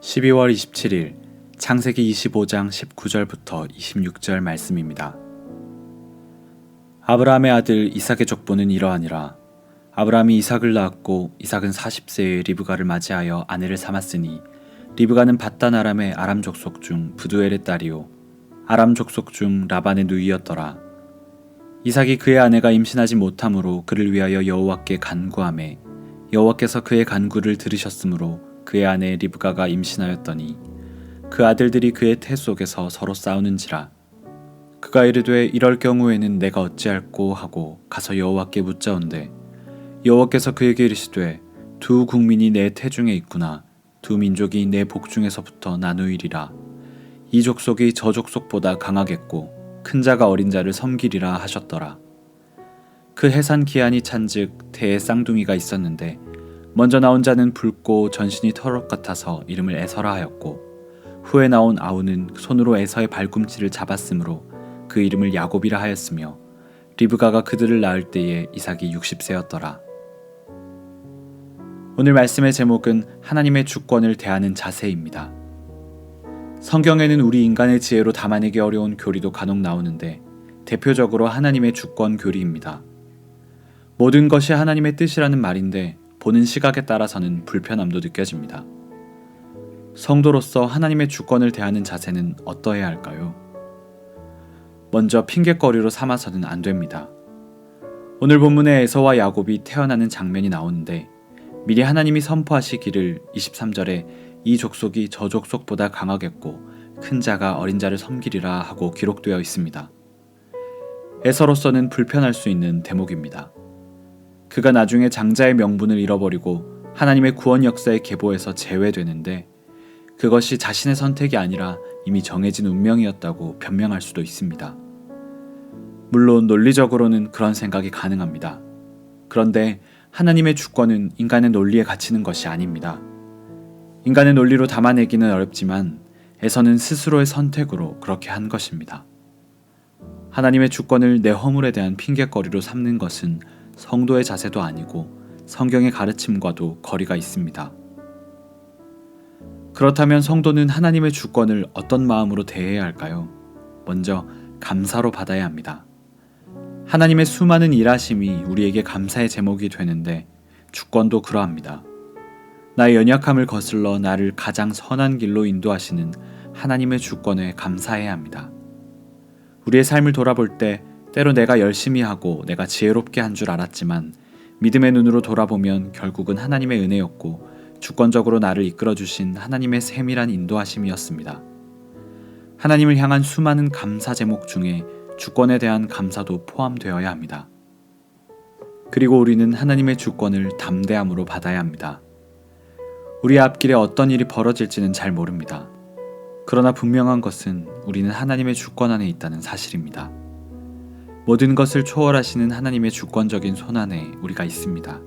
12월 27일 창세기 25장 19절부터 26절 말씀입니다. 아브라함의 아들 이삭의 족보는 이러하니라. 아브라함이 이삭을 낳았고 이삭은 40세에 리브가를 맞이하여 아내를 삼았으니 리브가는 바단 아람의 아람 족속 중 부두엘의 딸이요 아람 족속 중 라반의 누이였더라. 이삭이 그의 아내가 임신하지 못함으로 그를 위하여 여호와께 간구하매 여호와께서 그의 간구를 들으셨으므로 그의 아내 리브가가 임신하였더니 그 아들들이 그의 태 속에서 서로 싸우는지라. 그가 이르되 이럴 경우에는 내가 어찌할꼬 하고 가서 여호와께 묻자온대 여호와께서 그에게 이르시되 두 국민이 내 태중에 있구나. 두 민족이 내 복중에서부터 나누이리라. 이 족속이 저 족속보다 강하겠고 큰 자가 어린 자를 섬기리라 하셨더라. 그 해산 기한이 찬즉 태에 쌍둥이가 있었는데 먼저 나온 자는 붉고 전신이 털옷 같아서 이름을 에서라 하였고 후에 나온 아우는 손으로 에서의 발꿈치를 잡았으므로 그 이름을 야곱이라 하였으며 리브가가 그들을 낳을 때에 이삭이 60세였더라. 오늘 말씀의 제목은 하나님의 주권을 대하는 자세입니다. 성경에는 우리 인간의 지혜로 담아내기 어려운 교리도 간혹 나오는데 대표적으로 하나님의 주권 교리입니다. 모든 것이 하나님의 뜻이라는 말인데 보는 시각에 따라서는 불편함도 느껴집니다. 성도로서 하나님의 주권을 대하는 자세는 어떠해야 할까요? 먼저 핑계거리로 삼아서는 안 됩니다. 오늘 본문에 에서와 야곱이 태어나는 장면이 나오는데 미리 하나님이 선포하시기를 23절에 이 족속이 저 족속보다 강하겠고 큰 자가 어린 자를 섬기리라 하고 기록되어 있습니다. 에서로서는 불편할 수 있는 대목입니다. 그가 나중에 장자의 명분을 잃어버리고 하나님의 구원 역사의 계보에서 제외되는데 그것이 자신의 선택이 아니라 이미 정해진 운명이었다고 변명할 수도 있습니다. 물론 논리적으로는 그런 생각이 가능합니다. 그런데 하나님의 주권은 인간의 논리에 갇히는 것이 아닙니다. 인간의 논리로 담아내기는 어렵지만 에서는 스스로의 선택으로 그렇게 한 것입니다. 하나님의 주권을 내 허물에 대한 핑계거리로 삼는 것은 성도의 자세도 아니고 성경의 가르침과도 거리가 있습니다. 그렇다면 성도는 하나님의 주권을 어떤 마음으로 대해야 할까요? 먼저 감사로 받아야 합니다. 하나님의 수많은 일하심이 우리에게 감사의 제목이 되는데 주권도 그러합니다. 나의 연약함을 거슬러 나를 가장 선한 길로 인도하시는 하나님의 주권에 감사해야 합니다. 우리의 삶을 돌아볼 때 때로 내가 열심히 하고 내가 지혜롭게 한 줄 알았지만 믿음의 눈으로 돌아보면 결국은 하나님의 은혜였고 주권적으로 나를 이끌어 주신 하나님의 세밀한 인도하심이었습니다. 하나님을 향한 수많은 감사 제목 중에 주권에 대한 감사도 포함되어야 합니다. 그리고 우리는 하나님의 주권을 담대함으로 받아야 합니다. 우리 앞길에 어떤 일이 벌어질지는 잘 모릅니다. 그러나 분명한 것은 우리는 하나님의 주권 안에 있다는 사실입니다. 모든 것을 초월하시는 하나님의 주권적인 손안에 우리가 있습니다.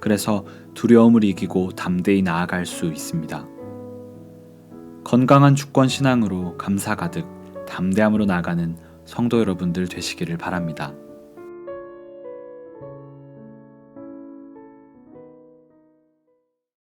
그래서 두려움을 이기고 담대히 나아갈 수 있습니다. 건강한 주권 신앙으로 감사 가득 담대함으로 나가는 성도 여러분들 되시기를 바랍니다.